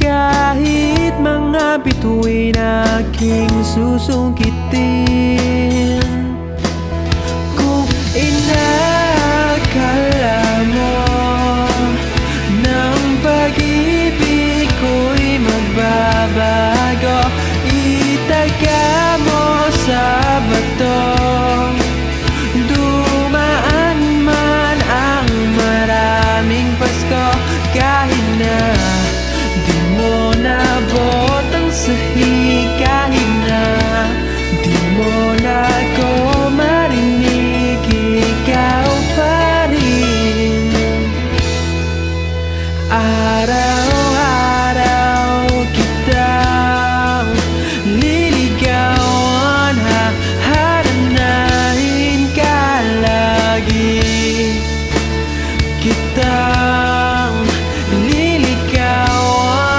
Kahit mga bituin aking susungkitin Kung inakala mo Nang pag-ibig ko'y magbabago Itaga mo sa bato. araw